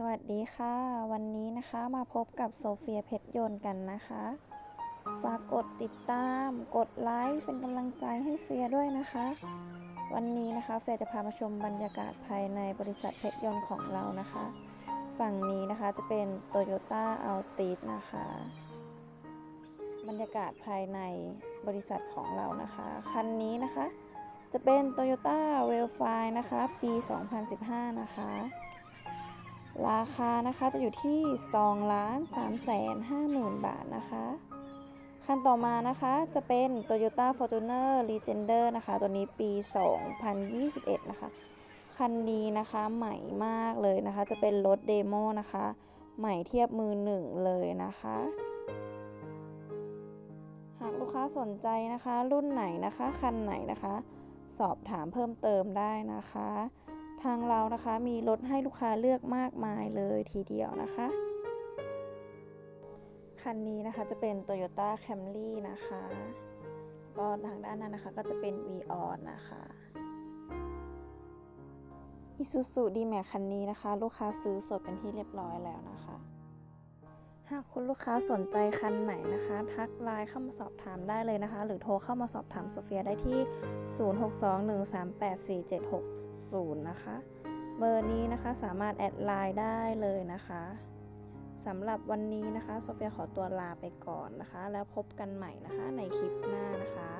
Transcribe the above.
สวัสดีค่ะ วันนี้นะคะมาพบกับโซเฟียเพชรยนต์กันนะคะ ฝากกดติดตาม กดไลค์เป็นกำลังใจให้เฟียด้วยนะคะ วันนี้นะคะเฟียจะพามาชมบรรยากาศภายในบริษัทเพชรยนต์ของเรานะคะ ฝั่งนี้นะคะจะเป็น Toyota Altis นะคะ บรรยากาศภายในบริษัทของเรานะคะ คันนี้นะคะ จะเป็น Toyota w e l f i นะคะ ปี 2015 นะคะ ราคานะคะจะอยู่ที่2ล้าน3แสน5หมื่นบาทนะคะ คันต่อมานะคะจะเป็น Toyota Fortuner Legender นะคะ ตัวนี้ปี 2021 นะคะ คันนี้นะคะใหม่มากเลยนะคะ จะเป็นรถเดโมนะคะ ใหม่เทียบมือหนึ่งเลยนะคะ หากลูกค้าสนใจนะคะ รุ่นไหนนะคะ คันไหนนะคะ สอบถามเพิ่มเติมได้นะคะ ทางเรานะคะมีรถให้ลูกค้าเลือกมากมายเลยทีเดียวนะคะ คันนี้นะคะจะเป็น Toyota Camry นะคะก็ทางด้านนั้นนะคะก็จะเป็น v ออนนะคะ Isuzu D-Max คันนี้นะคะ ลูกค้าซื้อสดเป็นที่เรียบร้อยแล้วนะคะ หากคุณลูกค้าสนใจคันไหนนะคะ ทักไลน์เข้ามาสอบถามได้เลยนะคะ หรือโทรเข้ามาสอบถามโซเฟียได้ที่ 0621384760 นะคะ เบอร์นี้นะคะสามารถแอดไลน์ได้เลยนะคะสำหรับวันนี้นะคะโซเฟียขอตัวลาไปก่อนนะคะ แล้วพบกันใหม่นะคะในคลิปหน้านะคะ